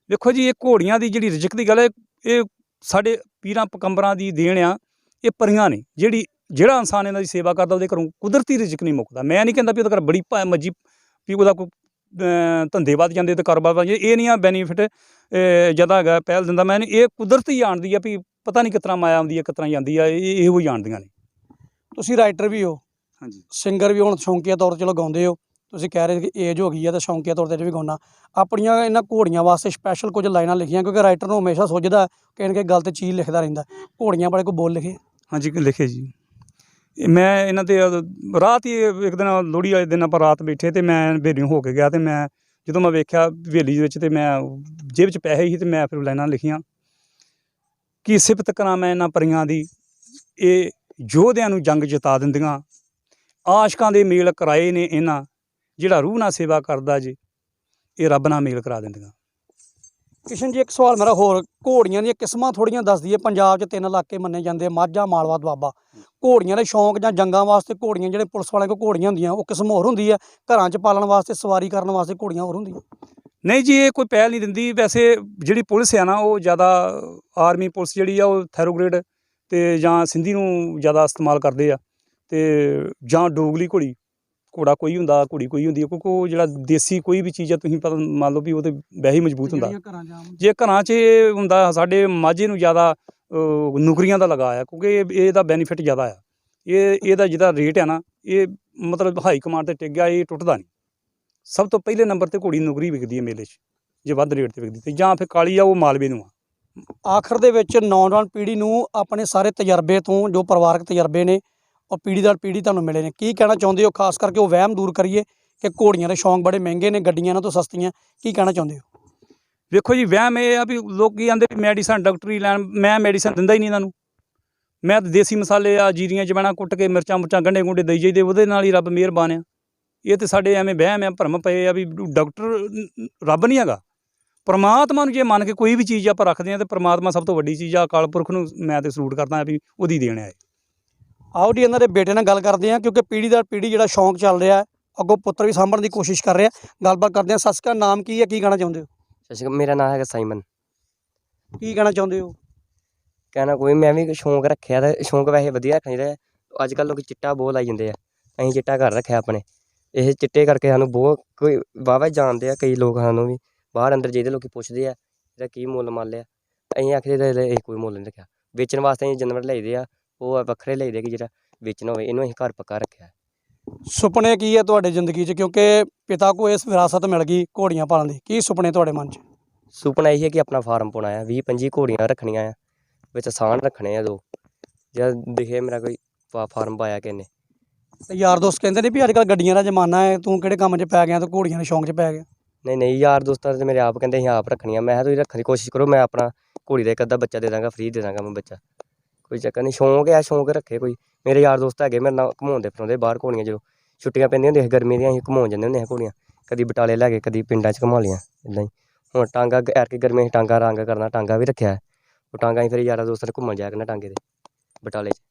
ਵੇਖੋ ਜੀ, ਇਹ ਘੋੜੀਆਂ ਦੀ ਜਿਹੜੀ ਰਿਜਕ ਦੀ ਗੱਲ ਹੈ, ਇਹ ਸਾਡੇ ਪੀਰਾਂ ਪਕੰਬਰਾਂ ਦੀ ਦੇਣ ਆ, ਇਹ ਪਰੀਆਂ ਨੇ। ਜਿਹੜੀ, ਜਿਹੜਾ ਇਨਸਾਨ ਇਹਨਾਂ ਦੀ ਸੇਵਾ ਕਰਦਾ, ਉਹਦੇ ਘਰੋਂ ਕੁਦਰਤੀ ਰਿਜਕ ਨਹੀਂ ਮੁੱਕਦਾ। ਮੈਂ ਨਹੀਂ ਕਹਿੰਦਾ ਵੀ ਉਹਦੇ ਘਰ ਬੜੀ ਭਾ ਮੱਜੀ, ਵੀ ਉਹਦਾ ਕੋਈ ਧੰਦੇ ਵੱਧ ਜਾਂਦੇ ਤੇ ਕਾਰੋਬਾਰ ਵੱਧ ਜਾਂਦੇ। ਇਹ ਨਹੀਂ ਆ ਬੈਨੀਫਿਟ ਜ਼ਿਆਦਾ ਹੈਗਾ, ਪਹਿਲ ਦਿੰਦਾ। ਮੈਂ ਇਹ ਕੁਦਰਤੀ ਜਾਣਦੀ ਆ ਵੀ ਪਤਾ ਨਹੀਂ ਕਿਤਨਾ ਮਾਇਆ ਆਉਂਦੀ ਹੈ ਕਿਤਨਾ ਜਾਂਦੀ ਆ, ਇਹ, ਇਹੋ ਹੀ ਜਾਣਦੀਆਂ ਨੇ।
ਤੁਸੀਂ ਰਾਈਟਰ ਵੀ ਹੋ।
ਹਾਂਜੀ।
ਸਿੰਗਰ ਵੀ ਹੋ, ਹੁਣ ਸ਼ੌਂਕੀਆ ਤੌਰ 'ਤੇ ਚਲੋ ਗਾਉਂਦੇ ਹੋ। ਤੁਸੀਂ ਕਹਿ ਰਹੇ ਕਿ ਏਜ ਹੋ ਗਈ ਹੈ ਤੇ ਸ਼ੌਂਕੀਆ ਤੌਰ ਤੇ ਵੀ ਗਾਉਣਾ। ਆਪਣੀਆਂ ਇਹਨਾਂ ਘੋੜੀਆਂ ਵਾਸਤੇ ਸਪੈਸ਼ਲ ਕੁਝ ਲਾਈਨਾਂ ਲਿਖੀਆਂ ਕਿਉਂਕਿ ਰਾਈਟਰ ਨੂੰ ਹਮੇਸ਼ਾ ਸੁੱਝਦਾ ਕਿ ਨਾ ਕਿ ਗੱਲ ਤੇ ਚੀਜ਼ ਲਿਖਦਾ ਰਹਿੰਦਾ। ਘੋੜੀਆਂ ਬਾਰੇ ਕੋਈ ਬੋਲ ਲਿਖੇ?
ਹਾਂਜੀ ਲਿਖੇ ਜੀ। ਮੈਂ ਇਹਨਾਂ ਤੇ ਰਾਤ ਹੀ ਇੱਕ ਦਿਨ ਲੋਹੜੀ ਵਾਲੇ ਦਿਨ ਆਪਾਂ ਰਾਤ ਬੈਠੇ ਤੇ ਮੈਂ ਹਵੇਲੀ ਹੋ ਕੇ ਗਿਆ ਤੇ ਮੈਂ ਜਦੋਂ ਮੈਂ ਵੇਖਿਆ ਹਵੇਲੀ ਦੇ ਵਿੱਚ ਤੇ ਮੈਂ ਜੇਬ 'ਚ ਪੈਸੇ ਸੀ ਤੇ ਮੈਂ ਫਿਰ ਲਾਈਨਾਂ ਲਿਖੀਆਂ। ਕਿ ਸਿਫਤ ਕਰਾਂ ਮੈਂ ਇਹਨਾਂ ਪਰੀਆਂ ਦੀ? ਇਹ ਯੋਧਿਆਂ ਨੂੰ ਜੰਗ ਜਿਤਾ ਦਿੰਦੀਆਂ। ਆਸ਼ਕਾਂ ਦੇ ਮੇਲ ਕਰਾਏ ਨੇ ਇਹਨਾਂ, ਜਿਹੜਾ ਰੂਹ ਨਾਲ ਸੇਵਾ ਕਰਦਾ ਜੀ, ਇਹ ਰੱਬ ਨਾਲ ਮੇਲ ਕਰਾ ਦਿੰਦੀਆਂ।
ਕਿਸ਼ਨ ਜੀ, ਇੱਕ ਸਵਾਲ ਮੇਰਾ ਹੋਰ, ਘੋੜੀਆਂ ਦੀਆਂ ਕਿਸਮਾਂ ਥੋੜੀਆਂ ਦੱਸ ਦਈਏ, ਪੰਜਾਬ 'ਚ ਤਿੰਨ ਇਲਾਕੇ ਮੰਨੇ ਜਾਂਦੇ ਮਾਝਾ, ਮਾਲਵਾ, ਦੁਆਬਾ। ਘੋੜੀਆਂ ਦੇ ਸ਼ੌਂਕ ਜਾਂ ਜੰਗਾਂ ਵਾਸਤੇ ਘੋੜੀਆਂ, ਜਿਹੜੇ ਪੁਲਿਸ ਵਾਲਿਆਂ ਕੋਲ ਘੋੜੀਆਂ ਹੁੰਦੀਆਂ, ਉਹ ਕਿਸਮ ਹੋਰ ਹੁੰਦੀ ਹੈ ਘਰਾਂ 'ਚ ਪਾਲਣ ਵਾਸਤੇ, ਸਵਾਰੀ ਕਰਨ ਵਾਸਤੇ ਘੋੜੀਆਂ ਹੋਰ ਹੁੰਦੀਆਂ।
ਨਹੀਂ ਜੀ, ਇਹ ਕੋਈ ਪਹਿਲ ਨਹੀਂ ਦਿੰਦੀ। ਵੈਸੇ ਜਿਹੜੀ ਪੁਲਿਸ ਆ ਨਾ, ਉਹ ਜ਼ਿਆਦਾ ਆਰਮੀ ਪੁਲਿਸ ਜਿਹੜੀ ਆ, ਉਹ ਥੈਰੋਗ੍ਰੇਡ ਤੇ ਜਾਂ ਸਿੰਧੀ ਨੂੰ ਜ਼ਿਆਦਾ ਇਸਤੇਮਾਲ ਕਰਦੇ ਆ ਤੇ ਜਾਂ ਡੋਗਲੀ ਘੋੜੀ ਘੋੜਾ ਕੋਈ ਹੁੰਦਾ ਘੋੜੀ ਕੋਈ ਹੁੰਦੀ ਆ ਕਿਉਂਕਿ ਉਹ ਜਿਹੜਾ ਦੇਸੀ ਕੋਈ ਵੀ ਚੀਜ਼ ਆ ਤੁਸੀਂ ਪਤਾ ਮੰਨ ਲਓ ਵੀ ਉਹ ਤੇ ਵੈਸੇ ਹੀ ਮਜ਼ਬੂਤ ਹੁੰਦਾ। ਜੇ ਘਰਾਂ 'ਚ ਇਹ ਹੁੰਦਾ ਸਾਡੇ ਮਾਝੇ ਨੂੰ ਜ਼ਿਆਦਾ ਨੌਕਰੀਆਂ ਦਾ ਲਗਾ ਆ ਕਿਉਂਕਿ ਇਹ- ਇਹਦਾ ਬੈਨੀਫਿਟ ਜ਼ਿਆਦਾ ਆ। ਇਹ ਇਹਦਾ ਜਿਹਦਾ ਰੇਟ ਆ ਨਾ ਇਹ ਮਤਲਬ ਹਾਈ ਕਮਾਂਡ ਤੇ ਟਿਕ ਗਿਆ ਇਹ ਟੁੱਟਦਾ ਨਹੀਂ। ਸਭ ਤੋਂ ਪਹਿਲੇ ਨੰਬਰ ਤੇ ਘੋੜੀ ਨੌਕਰੀ ਵਿਕਦੀ ਹੈ ਮੇਲੇ 'ਚ ਜੇ ਵੱਧ ਰੇਟ ਤੇ ਵਿਕਦੀ ਤੇ ਜਾਂ ਫਿਰ ਕਾਲੀ ਆ ਉਹ ਮਾਲਵੇ ਨੂੰ ਆ।
ਆਖਰ ਦੇ ਵਿੱਚ ਨੌਜਵਾਨ ਪੀੜ੍ਹੀ ਨੂੰ ਆਪਣੇ ਸਾਰੇ ਤਜਰਬੇ ਤੋਂ ਜੋ ਪਰਿਵਾਰਕ ਤਜਰਬੇ ਨੇ, ਉਹ ਪੀੜ੍ਹੀ ਦਰ ਪੀੜ੍ਹੀ ਤੁਹਾਨੂੰ ਮਿਲੇ ਨੇ। ਕੀ ਕਹਿਣਾ ਚਾਹੁੰਦੇ ਹੋ? ਖਾਸ ਕਰਕੇ ਉਹ ਵਹਿਮ ਦੂਰ ਕਰੀਏ ਕਿ ਘੋੜੀਆਂ ਦੇ ਸ਼ੌਂਕ ਬੜੇ ਮਹਿੰਗੇ ਨੇ, ਗੱਡੀਆਂ ਇਹਨਾਂ ਤੋਂ ਸਸਤੀਆਂ। ਕੀ ਕਹਿਣਾ ਚਾਹੁੰਦੇ ਹੋ?
ਵੇਖੋ ਜੀ, ਵਹਿਮ ਇਹ ਆ ਵੀ ਲੋਕੀ ਆਂਦੇ ਵੀ ਮੈਡੀਸਨ, ਡਾਕਟਰੀ ਲੈਣ, ਮੈਂ ਮੈਡੀਸਨ ਦਿੰਦਾ ਹੀ ਨਹੀਂ ਇਹਨਾਂ ਨੂੰ। ਮੈਂ ਤਾਂ ਦੇਸੀ ਮਸਾਲੇ ਆ, ਜੀਰੀਆਂ ਜਵੈਣਾ ਕੁੱਟ ਕੇ ਮਿਰਚਾਂ ਮੁਰਚਾਂ ਗੰਢੇ ਗੁੰਡੇ ਦੇਈ ਜਾਈਦੇ, ਉਹਦੇ ਨਾਲ ਹੀ ਰੱਬ ਮਿਹਰਬਾਨ ਆ। ਇਹ ਤੇ ਸਾਡੇ ਐਵੇਂ ਵਹਿਮ ਆ, ਭਰਮ ਪਏ ਆ ਵੀ ਡਾਕਟਰ, ਰੱਬ ਨਹੀਂ ਹੈਗਾ। ਪਰਮਾਤਮਾ ਨੂੰ ਜੇ ਮੰਨ ਕੇ ਕੋਈ ਵੀ ਚੀਜ਼ ਆਪਾਂ ਰੱਖਦੇ ਆ ਤੇ ਪਰਮਾਤਮਾ ਸਭ ਤੋਂ ਵੱਡੀ ਚੀਜ਼ ਆ ਅਕਾਲ ਪੁਰਖ ਨੂੰ ਮੈਂ ਤੇ ਸਲੂਟ ਕਰਦਾ ਵੀ ਉਹਦੀ ਦੇਣ ਆ ਇਹ।
ਆਓ ਜੀ ਇਹਨਾਂ ਦੇ ਬੇਟੇ ਨਾਲ ਗੱਲ ਕਰਦੇ ਹਾਂ ਕਿਉਂਕਿ ਪੀੜ੍ਹੀ ਦਰ ਪੀੜ੍ਹੀ ਜਿਹੜਾ ਸ਼ੌਂਕ ਚੱਲ ਰਿਹਾ ਹੈ ਅੱਗੋਂ ਪੁੱਤਰ ਵੀ ਸਾਂਭਣ ਦੀ ਕੋਸ਼ਿਸ਼ ਕਰ ਰਿਹਾ। ਗੱਲਬਾਤ ਕਰਦੇ ਹਾਂ। ਸਤਿ ਸ਼੍ਰੀ ਅਕਾਲ ਨਾਮ ਕੀ ਹੈ ਕੀ ਕਹਿਣਾ ਚਾਹੁੰਦੇ ਹੋ?
ਸਤਿ ਸ਼੍ਰੀ ਅਕਾਲ ਮੇਰਾ ਨਾਮ ਹੈਗਾ ਸਾਈਮਨ।
ਕੀ ਕਹਿਣਾ ਚਾਹੁੰਦੇ ਹੋ?
ਕਹਿਣਾ ਕੋਈ ਮੈਂ ਵੀ ਸ਼ੌਂਕ ਰੱਖਿਆ ਤੇ ਸ਼ੌਂਕ ਵੈਸੇ ਵਧੀਆ ਰੱਖਣਾ ਚਾਹੀਦਾ ਅੱਜ ਕੱਲ੍ਹ ਲੋਕੀ ਚਿੱਟਾ ਬਹੁਤ ਲਾਈ ਜਾਂਦੇ ਆ। ਅਸੀਂ ਚਿੱਟਾ ਘਰ ਰੱਖਿਆ ਆਪਣੇ। ਇਹ ਚਿੱਟੇ ਕਰਕੇ ਸਾਨੂੰ ਬਹੁਤ ਕੋਈ ਵਾਹਵਾ ਜਾਣਦੇ ਆ ਕਈ ਲੋਕ ਸਾਨੂੰ ਵੀ। ਬਾਹਰ ਅੰਦਰ ਜਿਹਦੇ ਲੋਕੀ ਪੁੱਛਦੇ ਆ ਇਹਦਾ ਕੀ ਮੁੱਲ ਮੰਨ ਲਿਆ? ਅਸੀਂ ਆਖਦੇ ਤਾਂ ਇਹਦਾ ਇਹ ਕੋਈ ਮੁੱਲ ਨਹੀਂ ਰੱਖਿਆ। ਵੇਚਣ ਵਾਸਤੇ ਅਸੀਂ ਜਾਨਵਰ ਲਈਦੇ ਆ ਉਹ ਵੱਖਰੇ ਲਈਦੇ ਕਿ ਜਿਹੜਾ ਵੇਚਣਾ ਹੋਵੇ ਇਹਨੂੰ ਅਸੀਂ ਘਰ ਪੱਕਾ ਰੱਖਿਆ।
ਸੁਪਨੇ ਕੀ ਹੈ ਤੁਹਾਡੇ ਜ਼ਿੰਦਗੀ 'ਚ? ਕਿਉਂਕਿ ਪਿਤਾ ਕੋ ਇਸ ਵਿਰਾਸਤ ਮਿਲ ਗਈ ਘੋੜੀਆਂ ਪਾਲਣ ਦੀ। ਕੀ ਸੁਪਨੇ ਤੁਹਾਡੇ ਮਨ 'ਚ?
ਸੁਪਨਾ ਇਹ ਹੈ ਕਿ ਆਪਣਾ ਫਾਰਮ ਪਾਉਣਾ ਆ 20 25 ਘੋੜੀਆਂ ਰੱਖਣੀਆਂ ਆ ਵਿੱਚ ਸਾਨ ਰੱਖਣੇ ਆ ਦੋ। ਜਦ ਦਿਖੇ ਮੇਰਾ ਕੋਈ ਫਾਰਮ ਪਾਇਆ ਕਿਨੇ
ਤੇ ਯਾਰ ਦੋਸਤ ਕਹਿੰਦੇ ਨੇ ਵੀ ਅੱਜ ਕੱਲ੍ਹ ਗੱਡੀਆਂ ਦਾ ਜ਼ਮਾਨਾ ਹੈ ਤੂੰ ਕਿਹੜੇ ਕੰਮ 'ਚ ਪੈ ਗਿਆ ਤੇ ਘੋੜੀਆਂ ਦੇ ਸ਼ੌਂਕ 'ਚ ਪੈ ਗਿਆ।
ਨਹੀਂ ਨਹੀਂ ਯਾਰ ਦੋਸਤਾਂ ਤੇ ਮੇਰੇ ਆਪ ਕਹਿੰਦੇ ਅਸੀਂ ਆਪ ਰੱਖਣੀਆਂ। ਮੈਂ ਕਿਹਾ ਤੁਸੀਂ ਰੱਖਣ ਦੀ ਕੋਸ਼ਿਸ਼ ਕਰੋ, ਮੈਂ ਆਪਣਾ ਘੋੜੀ ਦਾ ਇੱਕ ਅੱਧਾ ਬੱਚਾ ਦੇ ਦਾਂਗਾ ਫ੍ਰੀ ਦੇ ਦਾਂਗਾ ਮੈਂ ਬੱਚਾ। ਕੋਈ ਚੱਕਰ ਨਹੀਂ, ਸ਼ੌਂਕ ਹੈ ਸ਼ੌਂਕ ਰੱਖੇ ਕੋਈ। ਮੇਰੇ ਯਾਰ ਦੋਸਤ ਹੈਗੇ, ਮੇਰੇ ਨਾਲ ਘੁਮਾਉਂਦੇ ਫਿਰਾਉਂਦੇ ਬਾਹਰ ਘੋੜੀਆਂ, ਜਦੋਂ ਛੁੱਟੀਆਂ ਪੈਂਦੀਆਂ ਹੁੰਦੀਆਂ ਸੀ ਗਰਮੀ ਦੀਆਂ, ਅਸੀਂ ਘੁਮਾਉਣ ਜਾਂਦੇ ਹੁੰਦੇ ਸੀ ਘੋੜੀਆਂ। ਕਦੀ ਬਟਾਲੇ ਲੈ ਕੇ ਕਦੀ ਪਿੰਡਾਂ 'ਚ ਘੁਮਾ ਲਈਆਂ ਇਦਾਂ ਹੀ। ਹੁਣ ਟਾਂਗਾ ਐਰ ਕੇ ਗਰਮੀ ਅਸੀਂ ਟਾਂਗਾ ਰੰਗ ਕਰਨਾ, ਟਾਂਗਾ ਵੀ ਰੱਖਿਆ। ਉਹ ਟਾਂਗਾ ਹੀ ਫਿਰ ਯਾਰਾਂ ਦੋਸਤਾਂ ਨੇ ਘੁੰਮਣ ਜਾਇਆ ਕਰਨਾ ਟਾਂਗੇ ਤੇ, ਬਟਾਲੇ 'ਚ।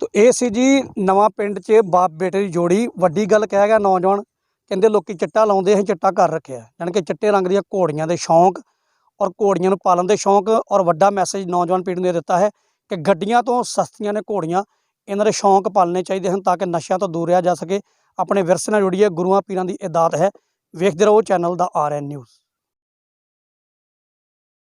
ਤੋ ਇਹ ਸੀ ਜੀ ਨਵਾਂ ਪਿੰਡ 'ਚ ਬਾਪ ਬੇਟੇ ਦੀ ਜੋੜੀ। ਵੱਡੀ ਗੱਲ ਕਹਿ ਗਿਆ ਨੌਜਵਾਨ। ਕਹਿੰਦੇ ਲੋਕੀ ਚਿੱਟਾ ਲਾਉਂਦੇ ਅਸੀਂ ਚਿੱਟਾ ਘਰ ਰੱਖਿਆ। ਯਾਨੀ ਕਿ ਚਿੱਟੇ ਰੰਗ ਦੀਆਂ ਘੋੜੀਆਂ ਦੇ ਸ਼ੌਂਕ ਔਰ ਘੋੜੀਆਂ ਨੂੰ ਪਾਲਣ ਦੇ ਸ਼ੌਂਕ ਔਰ ਵੱਡਾ ਮੈਸੇਜ ਨੌਜਵਾਨ ਪੀੜ੍ਹੀ ਨੂੰ ਦਿੱਤਾ ਹੈ ਕਿ ਗੱਡੀਆਂ ਤੋਂ ਸਸਤੀਆਂ ਨੇ ਘੋੜੀਆਂ, ਇਹਨਾਂ ਦੇ ਸ਼ੌਂਕ ਪਾਲਣੇ ਚਾਹੀਦੇ ਹਨ ਤਾਂ ਕਿ ਨਸ਼ਿਆਂ ਤੋਂ ਦੂਰ ਰਿਹਾ ਜਾ ਸਕੇ। ਆਪਣੇ ਵਿਰਸੇ ਨਾਲ ਜੁੜੀਏ, ਗੁਰੂਆਂ, ਪੀਰਾਂ ਦੀ ਇਦਾਤ ਹੈ। ਵੇਖਦੇ ਰਹੋ, ਚੈਨਲ ਦਾ ਆਰ ਐਨ ਨਿਊਜ਼।